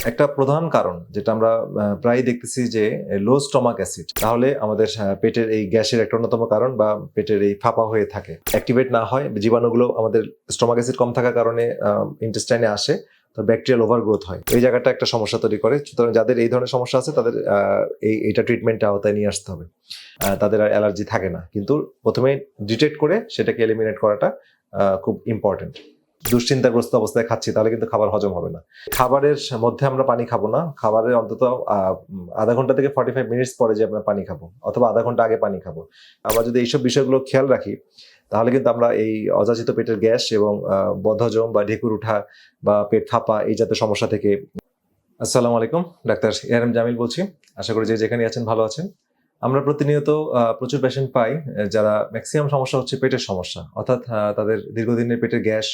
একটা প্রধান কারণ যেটা আমরা আহ, প্রায়ই দেখতেছি যে লো স্টমাক অ্যাসিড তাহলে আমাদের পেটের এই গ্যাসের একটা অন্যতম কারণ বা পেটের এই ফাঁপা হয়ে থাকে। অ্যাক্টিভেট না হয় জীবাণুগুলো আমাদের স্টমাক অ্যাসিড কম থাকার কারণে ইন্টেস্টাইনে আসে তো ব্যাকটেরিয়াল ওভার গ্রোথ হয়। এই জায়গাটা একটা সমস্যা তৈরি করে সুতরাং যাদের এই ধরনের সমস্যা আছে তাদের এই এইটা ট্রিটমেন্টের আওতায় নিয়ে আসতে হবে। তাদের আর অ্যালার্জি থাকে না। কিন্তু প্রথমে ডিটেক্ট করে সেটাকে এলিমিনেট করাটা খুব ইম্পর্টেন্ট দুশ্চিন্তাগ্রস্ত অবস্থায় খাচ্ছি, তাহলে কিন্তু খাবার হজম হবে না। খাবারের মধ্যে আমরা পানি খাব না, খাবারের অন্তত আধা ঘণ্টা থেকে ফর্টি ফাইভ মিনিটস পরে যে আমরা পানি খাব, অথবা আধা ঘণ্টা আগে পানি খাব। আমরা যদি এইসব বিষয়গুলো খেয়াল রাখি, তাহলে কিন্তু আমরা এই অযাচিত পেটের গ্যাস এবং বদহজম বা ঢেকুর উঠা বা পেট ফাঁপা, এই জাতীয় সমস্যা থেকে আসসালামু আলাইকুম, ডাক্তার এম জামিল বলছি। আশা করি যে যেখানে আছেন ভালো আছেন। আমরা প্রতিনিয়ত প্রচুর পেশেন্ট পাই যারা ম্যাক্সিমাম সমস্যা হচ্ছে পেটের সমস্যা, অর্থাৎ তাদের দীর্ঘদিনের পেটের গ্যাস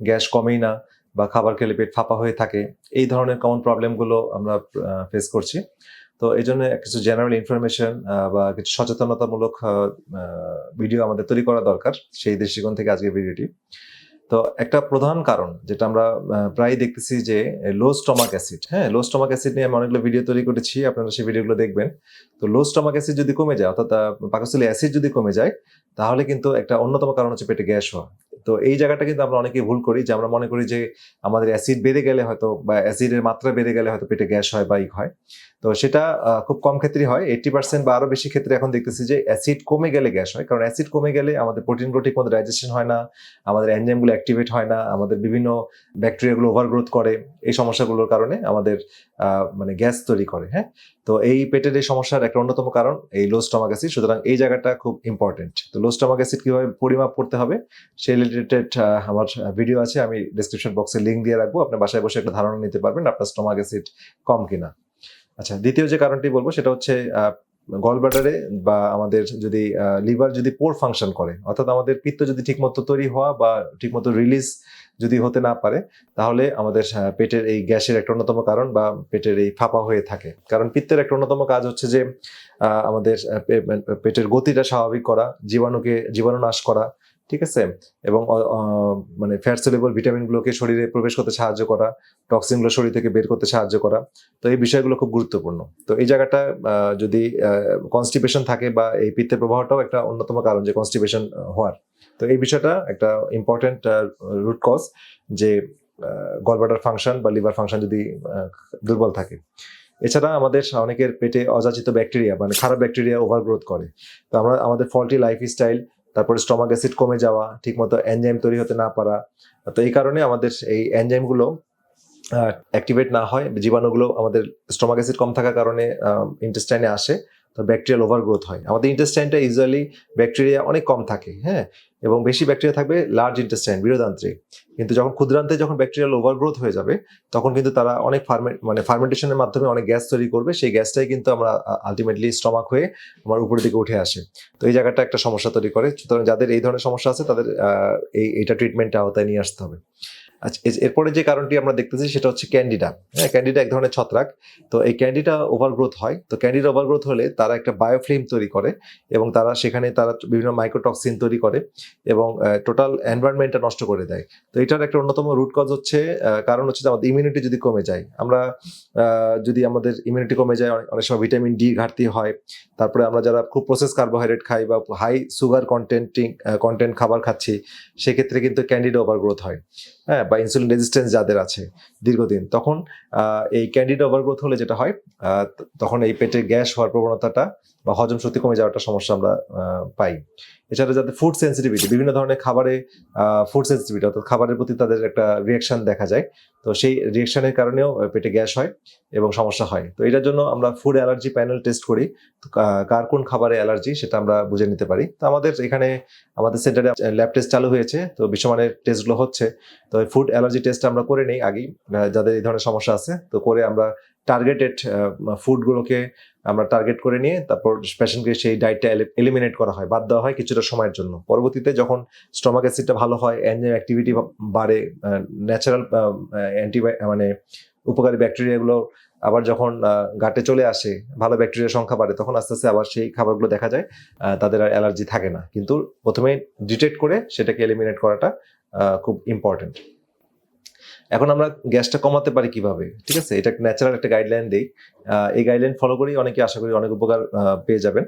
গ্যাস কমেই না বা খাবার খেলে পেট ফাঁপা হয়ে থাকে। এই ধরনের কমন প্রবলেমগুলো আমরা ফেস করছি। তো এই জন্য কিছু জেনারেল ইনফরমেশন বা কিছু সচেতনতামূলক ভিডিও আমাদের তৈরি করা দরকার সেই দৃষ্টিকোণ থেকে আজকের ভিডিওটি তো একটা প্রধান কারণ যেটা আমরা আহ, প্রায়ই দেখতেছি যে লো স্টমাক অ্যাসিড হ্যাঁ লো স্টমাক অ্যাসিড নিয়ে আমি অনেকগুলো ভিডিও তৈরি করেছি আপনারা সেই ভিডিওগুলো দেখবেন। তো লো স্টমাক অ্যাসিড যদি কমে যায় অর্থাৎ পাকস্থলী অ্যাসিড যদি কমে যায় তাহলে কিন্তু একটা অন্যতম কারণ হচ্ছে পেটে গ্যাস হওয়া। তো এই জায়গাটা কিন্তু আমরা অনেকেই ভুল করি যে আমরা মনে করি যে আমাদের অ্যাসিড বেড়ে গেলে হয়তো বা অ্যাসিডের মাত্রা বেড়ে গেলে হয়তো পেটে গ্যাস হয় বা ই হয়। তো সেটা খুব কম ক্ষেত্রেই হয়। এইটি পার্সেন্ট বা আরও বেশি ক্ষেত্রে এখন দেখতেছি যে অ্যাসিড কমে গেলে গ্যাস হয়। কারণ অ্যাসিড কমে গেলে আমাদের প্রোটিনগুলো ঠিক মতো ডাইজেশন হয় না, আমাদের এনজাইমগুলো অ্যাক্টিভেট হয় না, আমাদের বিভিন্ন ব্যাকটেরিয়াগুলো ওভারগ্রোথ করে। এই সমস্যাগুলোর কারণে আমাদের মানে গ্যাস তৈরি করে হ্যাঁ? তো এই পেটের এই সমস্যার একটা অন্যতম কারণ, এই লো স্টমাক অ্যাসিড সুতরাং এই জায়গাটা খুব ইম্পর্টেন্ট তো লো স্টমাক অ্যাসিড কীভাবে পরিমাপ করতে হবে, সেই রিলেটেড আমার ভিডিও আছে, আমি ডিসক্রিপশন বক্সে লিঙ্ক দিয়ে রাখব। আপনার বাসায় বসে একটা ধারণা নিতে পারবেন আপনার স্টমাক অ্যাসিড কম কিনা। আচ্ছা দ্বিতীয় যে কারণটি বলব, সেটা হচ্ছে গল ব্লাডারে বা আমাদের যদি লিভার যদি পোর ফাংশন করে, অর্থাৎ আমাদের পিত্ত যদি ঠিকমতো তৈরি হওয়া বা ঠিকমতো রিলিজ যদি হতে না পারে, তাহলে আমাদের পেটের এই গ্যাসের একটা অন্যতম কারণ বা পেটের এই ফাঁপা হয়ে থাকে। কারণ পিত্তের একটা অন্যতম কাজ হচ্ছে যে আমাদের পেটের গতিটা স্বাভাবিক করা, জীবাণুকে, জীবাণু নাশ করা, ঠিক আছে? এবং মানে ফ্যাট সেলেবল ভিটামিনগুলোকে শরীরে প্রবেশ করতে সাহায্য করা টক্সিনগুলো শরীর থেকে বের করতে সাহায্য করা, তো এই বিষয়গুলো খুব গুরুত্বপূর্ণ। তো এই জায়গাটা যদি কনস্টিপেশন থাকে বা এই পিত্তের প্রবাহটাও একটা অন্যতম কারণ যে কনস্টিপেশন হওয়ার। তো এই বিষয়টা একটা ইম্পর্টেন্ট রুট কজ যে গলবাটার ফাংশন বা লিভার ফাংশন যদি দুর্বল থাকে। এছাড়া আমাদের অনেকের পেটে অযাচিত ব্যাকটেরিয়া মানে খারাপ ব্যাকটেরিয়া ওভারগ্রোথ করে। তো আমরা, আমাদের ফল্টি লাইফ স্টাইল তারপরে স্টমাক অ্যাসিড কমে যাওয়া ঠিক মতো এনজাইম তৈরি হতে না পারা, তো এই কারণে আমাদের এই এনজাইমগুলো অ্যাক্টিভেট না হয়, জীবাণুগুলো আমাদের স্টমাক অ্যাসিড কম থাকার কারণে ইন্টেস্টাইনে আসে, তো ব্যাকটেরিয়াল ওভারগ্রোথ হয়। আমাদের ইন্টেস্টাইনটা ইউজুয়ালি ব্যাকটেরিয়া অনেক কম থাকে হ্যাঁ? এবং বেশি ব্যাকটেরিয়া থাকবে লার্জ ইন্টেস্টাইন বৃহদান্ত্রে কিন্তু যখন ক্ষুদ্রান্তে যখন ব্যাকটেরিয়াল ওভারগ্রোথ হয়ে যাবে, তখন কিন্তু তারা অনেক ফার্মে মানে ফার্মেন্টেশনের মাধ্যমে অনেক গ্যাস তৈরি করবে। সেই গ্যাসটাই কিন্তু আমরা আলটিমেটলি স্টমাক হয়ে আমার উপরের দিকে উঠে আসে। তো এই জায়গাটা একটা সমস্যা তৈরি করে। সুতরাং যাদের এই ধরনের সমস্যা আছে, তাদের এই, এইটা ট্রিটমেন্টের আওতায় নিয়ে আসতে হবে। আচ্ছা এরপরে যে কারণটি আমরা দেখতেছি সেটা হচ্ছে ক্যান্ডিডা। হ্যাঁ ক্যান্ডিডা এক ধরনের ছত্রাক। তো এই ক্যান্ডিডা ওভারগ্রোথ হয়। তো ক্যান্ডিডা ওভারগ্রোথ হলে তারা একটা বায়োফিল্ম তৈরি করে এবং তারা সেখানে তারা বিভিন্ন মাইক্রোটক্সিন তৈরি করে এবং টোটাল এনভায়রনমেন্টটা নষ্ট করে দেয়। তো এটার একটা অন্যতম রুট কজ হচ্ছে কারণ হচ্ছে যে আমাদের ইমিউনিটি যদি কমে যায়, আমরা যদি আমাদের ইমিউনিটি কমে যায়, অনেক- সময় ভিটামিন ডি ঘাটতি হয়, তারপরে আমরা যারা খুব প্রসেস কার্বোহাইড্রেট খাই বা হাই সুগার কন্টেন্টিং কন্টেন্ট খাবার খাচ্ছি, সেক্ষেত্রে কিন্তু ক্যান্ডিডা ওভারগ্রোথ হয়। হ্যাঁ বা ইনসুলিন রেজিস্ট্যান্স যাদের আছে দীর্ঘদিন, তখন এই ক্যান্ডিড ওভারগ্রোথ হলে যেটা হয় তখন এই পেটে গ্যাস হওয়ার প্রবণতাটা বা হজম শক্তি কমে যাওয়াটা সমস্যা আমরা পাই। এছাড়া যাদের ফুড সেন্সিটিভিটি বিভিন্ন ধরনের খাবারে ফুড সেন্সিটিভিটি অর্থাৎ খাবারের প্রতি তাদের একটা রিয়াকশন দেখা যায়। তো সেই রিয়াকশনের কারণেও পেটে গ্যাস হয় এবং সমস্যা হয়। তো এটার জন্য আমরা ফুড অ্যালার্জি প্যানেল টেস্ট করি। কার কোন খাবারে অ্যালার্জি সেটা আমরা বুঝে নিতে পারি। তো আমাদের এখানে, আমাদের সেন্টারে ল্যাব টেস্ট চালু হয়েছে। তো বিশ্বমানের টেস্টগুলো হচ্ছে। তো ফুড অ্যালার্জি টেস্ট আমরা করে নিই আগেই। যাদের এই ধরনের সমস্যা আছে, তো করে আমরা টার্গেটেড ফুডগুলোকে আমরা টার্গেট করে নিয়ে তারপর পেশেন্টকে সেই ডায়েটটা এলিমিনেট করা হয়, বাদ দেওয়া হয় কিছুটা সময়ের জন্য। পরবর্তীতে যখন স্টমাক অ্যাসিডটা ভালো হয় এনজাইম অ্যাক্টিভিটি বাড়ে ন্যাচারাল অ্যান্টিবাই মানে উপকারী ব্যাকটেরিয়াগুলো আবার যখন গাটে চলে আসে, ভালো ব্যাকটেরিয়ার সংখ্যা বাড়ে, তখন আস্তে আস্তে আবার সেই খাবারগুলো দেখা যায় তাদের আর অ্যালার্জি থাকে না। কিন্তু প্রথমে ডিটেক্ট করে সেটাকে এলিমিনেট করাটা খুব ইম্পর্টেন্ট এখন আমরা গ্যাসটা কমাতে পারি কীভাবে? ঠিক আছে? এটা ন্যাচারাল একটা গাইডলাইন দিই। এই গাইডলাইন ফলো করেই অনেকে আশা করি অনেক উপকার পেয়ে যাবেন।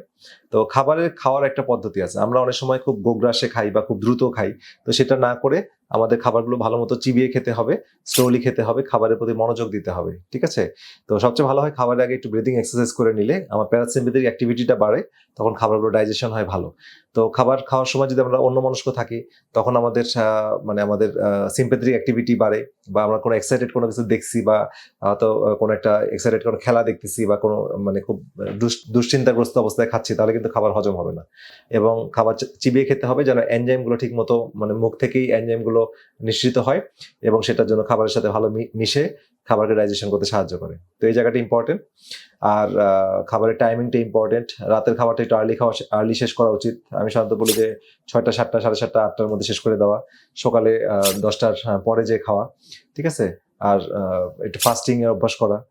তো খাবারের খাওয়ার একটা পদ্ধতি আছে। আমরা অনেক সময় খুব গোগ্রাসে খাই বা খুব দ্রুত খাই। তো সেটা না করে আমাদের খাবারগুলো ভালো মতো চিবিয়ে খেতে হবে স্লোলি খেতে হবে, খাবারের প্রতি মনোযোগ দিতে হবে, ঠিক আছে? তো সবচেয়ে ভালো হয় খাবারের আগে একটু ব্রিদিং এক্সারসাইজ করে নিলে আমার প্যারাসিম্পেথিক অ্যাক্টিভিটিটা বাড়ে, তখন খাবারগুলো ডাইজেশন হয় ভালো। তো খাবার খাওয়ার সময় যদি আমরা অন্য মনস্ক থাকি, তখন আমাদের মানে আমাদের সিম্পেথিক অ্যাক্টিভিটি বাড়ে বা আমরা কোনো এক্সাইটেড কোনো কিছু দেখছি বা হয়তো কোনো একটা এক্সাইটেড কোনো খেলা দেখতেছি বা কোনো মানে খুব দুশ- দুশ্চিন্তাগ্রস্ত অবস্থায় খাচ্ছি, তাহলে কিন্তু খাবার হজম হবে না। এবং খাবার চিবিয়ে খেতে হবে যেন এনজাইমগুলো ঠিক মতো মানে মুখ থেকেই এনজাইমগুলো নিঃসৃত হয় এবং সেটার জন্য খাবারের সাথে ভালো মিশে খাবারকে ডাইজেশন করতে সাহায্য করে। তো এই জায়গাটা ইম্পর্টেন্ট আর খাবারের টাইমিংটা ইম্পর্টেন্ট রাতের খাবারটা একটু আর্লি খাওয়া আর্লি শেষ করা উচিত। আমি সাধারণত বলি যে ছয়টা, সাতটা, সাড়ে সাতটা, আটটার মধ্যে শেষ করে দেওয়া। সকালে দশটার পরে যে খাওয়া, ঠিক আছে? আর একটু ফাস্টিং এর অভ্যাস করা।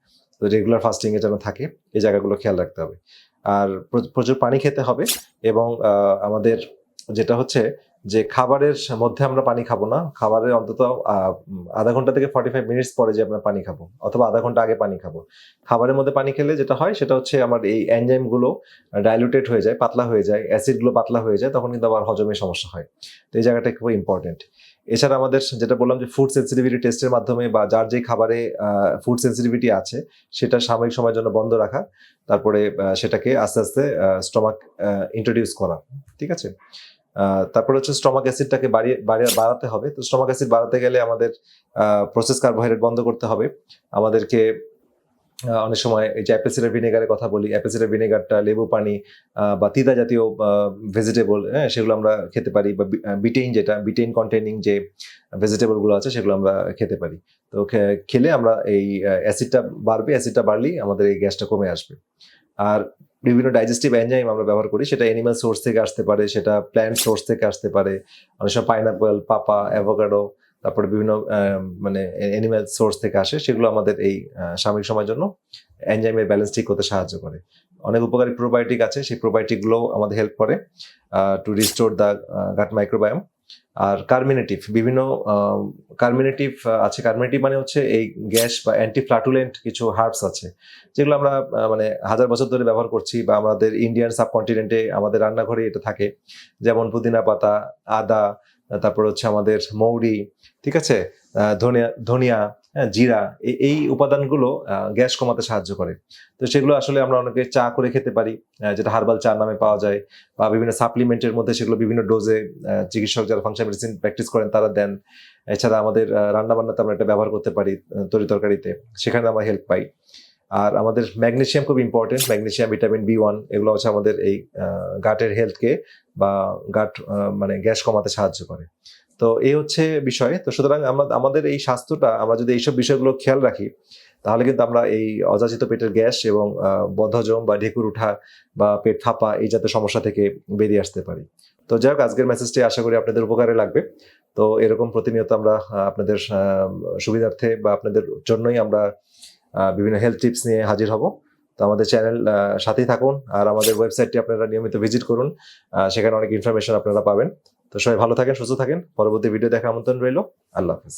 রেগুলার ফাস্টিং এ যেন থাকে, এই জায়গাগুলো খেয়াল রাখতে হবে। আর প্র- প্রচুর পানি খেতে হবে এবং আমাদের যেটা হচ্ছে যে খাবারের মধ্যে আমরা পানি খাব না। খাবারের অন্তত আধা ঘণ্টা থেকে ফর্টি ফাইভ মিনিটস পরে যে আমরা পানি খাব, অথবা আধা ঘণ্টা আগে পানি খাব। খাবারের মধ্যে পানি খেলে যেটা হয়, সেটা হচ্ছে আমার এই এনজাইমগুলো ডাইলুটেড হয়ে যায়, পাতলা হয়ে যায় অ্যাসিডগুলো পাতলা হয়ে যায়, তখন কিন্তু আবার হজমের সমস্যা হয়। তো এই জায়গাটা খুব ইম্পর্টেন্ট এছাড়া আমাদের যেটা বললাম যে ফুড সেন্সিটিভিটি টেস্টের মাধ্যমে বা যার যে খাবারে ফুড সেন্সিটিভিটি আছে, সেটা সাময়িক সময়ের জন্য বন্ধ রাখা, তারপরে সেটাকে আস্তে আস্তে স্টমাক ইন্ট্রোডিউস করা, ঠিক আছে? তারপরে হচ্ছে স্টমাক অ্যাসিডটাকে বাড়িয়ে বাড়াতে হবে। তো স্টমাক অ্যাসিড বাড়াতে গেলে আমাদের প্রসেস কার্বোহাইড্রেট বন্ধ করতে হবে। আমাদেরকে অনেক সময় এই যে অ্যাপেসিডার ভিনেগারের কথা বলি অ্যাপেসিডার ভিনেগারটা লেবু পানি বা তিতা জাতীয় ভেজিটেবল হ্যাঁ সেগুলো আমরা খেতে পারি, বা বিটেইন যেটা বিটেইন কন্টেনিং যে ভেজিটেবলগুলো আছে, সেগুলো আমরা খেতে পারি। তো খেলে আমরা এই অ্যাসিডটা বাড়বে অ্যাসিডটা বাড়লেই আমাদের এই গ্যাসটা কমে আসবে। আর বিভিন্ন ডাইজেস্টিভ এনজাইম আমরা ব্যবহার করি, সেটা এনিম্যাল সোর্স থেকে আসতে পারে, সেটা প্ল্যান্ট সোর্স থেকে আসতে পারে, অনেক সময় পাইনাপেল পাপা অ্যাভোকাডো তারপরে বিভিন্ন মানে এনিম্যাল সোর্স থেকে আসে, সেগুলো আমাদের এই সাময়িক সময়ের জন্য এনজাইমের ব্যালেন্স ঠিক করতে সাহায্য করে। অনেক উপকারী প্রোবায়োটিক আছে, সেই প্রোবায়োটিকগুলো আমাদের হেল্প করে to restore the gut microbiome R carminative বিভিন্ন কার্মিনেটিভ আছে। কার্মিনেটিভ মানে হচ্ছে এই গ্যাস বা অ্যান্টি ফ্লাটুলেন্ট কিছু হার্বস আছে, যেগুলো আমরা মানে হাজার বছর ধরে ব্যবহার করছি বা আমাদের ইন্ডিয়ান সাবকন্টিনেন্টে আমাদের রান্নাঘরে এটা থাকে। যেমন পুদিনা পাতা, আদা তারপর হচ্ছে আমাদের মৌরি, ঠিক আছে? ধনিয়া ধনিয়া হ্যাঁ জিরা এই- উপাদানগুলো গ্যাস কমাতে সাহায্য করে। তো সেগুলো আসলে আমরা অনেকে চা করে খেতে পারি যেটা হার্বাল চা নামে পাওয়া যায়, বা বিভিন্ন সাপ্লিমেন্টের মধ্যে সেগুলো বিভিন্ন ডোজে চিকিৎসক যারা ফাংশন মেডিসিন প্র্যাকটিস করেন তারা দেন। এছাড়া আমাদের রান্নাবান্নাতে আমরা এটা ব্যবহার করতে পারি তরি তরকারিতে। সেখানে আমরা হেল্প পাই। আর আমাদের ম্যাগনেশিয়াম খুব important magnesium vitamin B one এগুলো হচ্ছে আমাদের এই গাটের হেলথকে বা গাট মানে গ্যাস কমাতে সাহায্য করে। তো এই হচ্ছে বিষয়। তো সুতরাং আমরা আমাদের এই স্বাস্থ্যটা, আমরা যদি এইসব বিষয়গুলো খেয়াল রাখি, তাহলে কিন্তু আমরা এই অযাচিত পেটের গ্যাস এবং বদহজম বা ঢেকুর উঠা বা পেট ফাঁপা এই জাতীয় সমস্যা থেকে বেরিয়ে আসতে পারি। তো যাই হোক, আজকের মেসেজটি আশা করি আপনাদের উপকারে লাগবে। তো এরকম প্রতিনিয়ত আমরা আপনাদের সুবিধার্থে বা আপনাদের জন্যই আমরা বিভিন্ন হেলথ টিপস নিয়ে হাজির হব। তো আমাদের চ্যানেল সাথেই থাকুন আর আমাদের ওয়েবসাইটটি আপনারা নিয়মিত ভিজিট করুন। সেখানে অনেক ইনফরমেশন আপনারা পাবেন। তো সবাই ভালো থাকেন, সুস্থ থাকেন। পরবর্তী ভিডিও দেখা আমন্ত্রণ রইল। আল্লাহ হাফিজ।